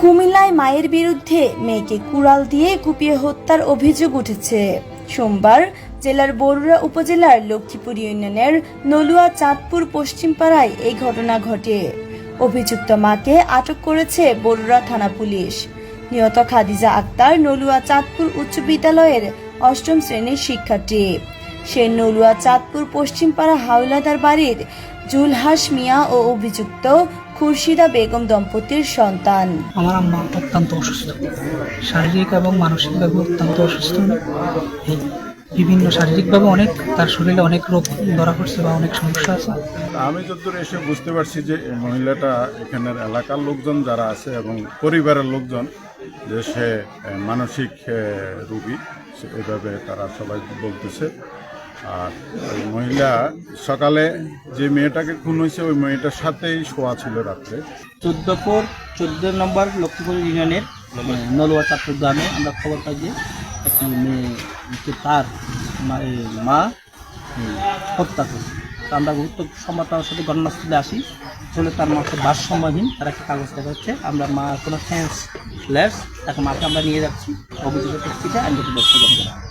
কুমিল্লায় মায়ের বিরুদ্ধে মেয়েকে কুড়াল দিয়ে কুপিয়ে হত্যার অভিযোগ উঠেছে। সোমবার জেলার বরুড়া উপজেলার লক্ষ্মীপুর ইউনিয়নের নলুয়া চাঁদপুর পশ্চিমপাড়ায় এই ঘটনা ঘটে। অভিযুক্ত মাকে আটক করেছে বরুড়া থানা পুলিশ। নিহত খাদিজা আক্তার নলুয়া চাঁদপুর উচ্চ বিদ্যালয়ের অষ্টম শ্রেণির শিক্ষার্থী। সে নলুয়া চাঁদপুর পশ্চিমপাড়া হাওলাদার বাড়ির জুলহাস মিয়া ও অভিযুক্ত খুরশিদা বেগম দম্পতির সন্তান। আমার আম্মা অত্যন্ত অসুস্থ। শারীরিক এবং মানসিকভাবে অত্যন্ত অসুস্থ। বিভিন্ন শারীরিকভাবে অনেক তার শরীরে অনেক রোগ ধরা পড়ছে বা অনেক সমস্যা আছে। আমি যতদূর এসে বুঝতে পারছি যে এই মহিলাটা এখানের এলাকার লোকজন যারা আছে এবং পরিবারের লোকজন যে সে মানসিক রোগী সে তারা সবাই বলতেছে। আর ওই মহিলা সকালে যে মেয়েটাকে খুন হয়েছে ওই মেয়েটার সাথেই শোয়া ছিল রাত্রে। চোদ্দপুর চোদ্দ নম্বর লক্ষ্মীপুর ইউনিয়নের নলুয়া চাঁদপুর গ্রামে আমরা খবর পাই যে একটি মেয়েকে তার মা মা হত্যা করে আমরা গুরুত্ব সংবাদটার সাথে ঘটনাস্থলে আসি। আসলে তার মাকে ভারসাম্যহীন তার একটা কাগজ দেখা যাচ্ছে। আমরা মা কোনো ফ্যান্স লেস তাকে মাকে আমরা নিয়ে যাচ্ছি। অভিযোগের ভিত্তিতে আইনগত ব্যবস্থা গ্রহণ করা। হবে।